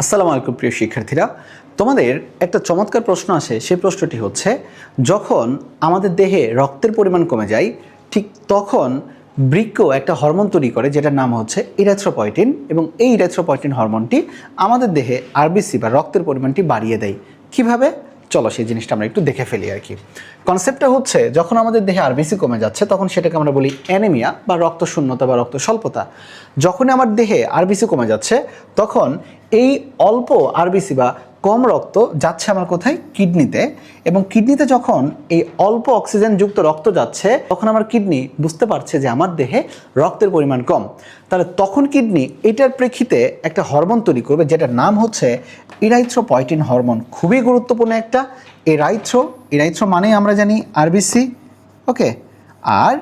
আসসালামু আলাইকুম, প্রিয় শিক্ষার্থীরা। তোমাদের একটা চমৎকার প্রশ্ন আসে, সেই প্রশ্নটি হচ্ছে, যখন আমাদের দেহে রক্তের পরিমাণ কমে যায়, ঠিক তখন বৃক্ক একটা হরমোন তৈরি করে, যেটার নাম হচ্ছে ইরাথ্রোপয়টিন এবং এই ইরাথ্রোপয়টিন হরমোনটি আমাদের দেহে আরবিসি বা রক্তের পরিমাণটি বাড়িয়ে দেয়। কীভাবে? চলো সেই জিনিসটা আমরা একটু দেখে ফেলি আর কি। কনসেপ্টটা হচ্ছে, যখন আমাদের দেহে আরবিসি কমে যাচ্ছে, তখন সেটাকে আমরা বলি অ্যানিমিয়া বা রক্ত শূন্যতা বা রক্ত স্বল্পতা যখন আমার দেহে আরবিসি কমে যাচ্ছে, তখন এই অল্প আরবিসি বা কম রক্ত যাচ্ছে আমার কোথায়? কিডনিতে। এবং কিডনিতে যখন এই অল্প অক্সিজেনযুক্ত রক্ত যাচ্ছে, তখন আমার কিডনি বুঝতে পারছে যে আমার দেহে রক্তের পরিমাণ কম। তাহলে তখন কিডনি এটার প্রেক্ষিতে একটা হরমোন তৈরি করবে, যেটার নাম হচ্ছে ইরাইথ্রোপয়টিন হরমোন। খুবই গুরুত্বপূর্ণ একটা এরাইথ্রো ইরাইথ্রো মানেই আমরা জানি আরবিসি ওকে? আর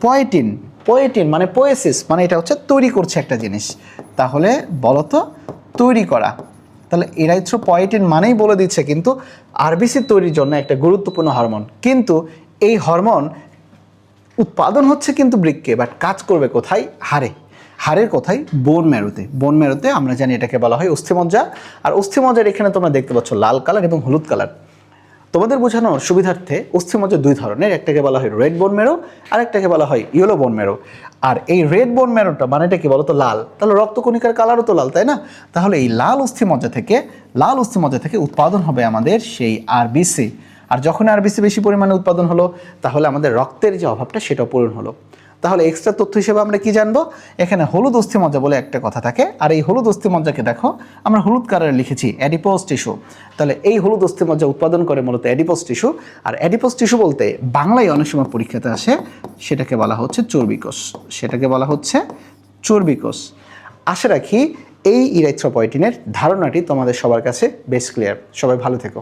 পয়েটিন পোয়েটিন মানে পোয়েসিস মানে এটা হচ্ছে তৈরি করছে একটা জিনিস। তাহলে বলতো তৈরি করা। তাহলে এরাইথ্রোপয়েটিন মানেই বলে দিচ্ছে কিন্তু আরবিসি তৈরির জন্য একটা গুরুত্বপূর্ণ হরমোন। কিন্তু এই হরমোন উৎপাদন হচ্ছে কিন্তু বৃক্কে বাট কাজ করবে কোথায়? হারে হাড়ের কোথায়? বোন মেরুতে বোন মেরুতে আমরা জানি এটাকে বলা হয় অস্থিমজ্জা। আর অস্থিমজ্জার এখানে তোমরা দেখতে পাচ্ছ লাল কালার এবং হলুদ কালার তোমাদের বোঝানোর সুবিধার্থে অস্থিমজ্জা দুই ধরনের, একটাকে বলা হয় রেড বোন মেরো আর একটাকে বলা হয় ইয়েলো বোন মেরো আর এই রেড বোন মেরোটা মানেটা কি বলতো লাল? তাহলে রক্তকণিকার কালারও তো লাল, তাই না? তাহলে এই লাল অস্থি মজ্জা থেকে, লাল অস্থি মজ্জা থেকে উৎপাদন হবে আমাদের সেই আরবিসি আর যখন আরবিসি বেশি পরিমাণে উৎপাদন হলো, তাহলে আমাদের রক্তের যে অভাবটা সেটা পূরণ হলো। তাহলে এক্সট্রা তথ্য হিসেবে আমরা কি জানব? এখানে হলুদ অস্থিমজ্জা বলে একটা কথা থাকে। আর এই হলুদ অস্থিমজ্জাকে দেখো, আমরা হলুদ কালারে লিখেছি অ্যাডিপোজ টিস্যু তাহলে এই হলুদ অস্থিমজ্জা উৎপাদন করে মূলত অ্যাডিপোজ টিস্যু আর অ্যাডিপোজ টিস্যু বলতে বাংলায় অনেক সময় পরীক্ষাতে আসে, সেটাকে বলা হচ্ছে চর্বিকোষ। সেটাকে বলা হচ্ছে চর্বিকোষ। আশা রাখি এই ইরাইথ্রোপয়টিনের ধারণাটি তোমাদের সবার কাছে বেশ ক্লিয়ার সবাই ভালো থেকো।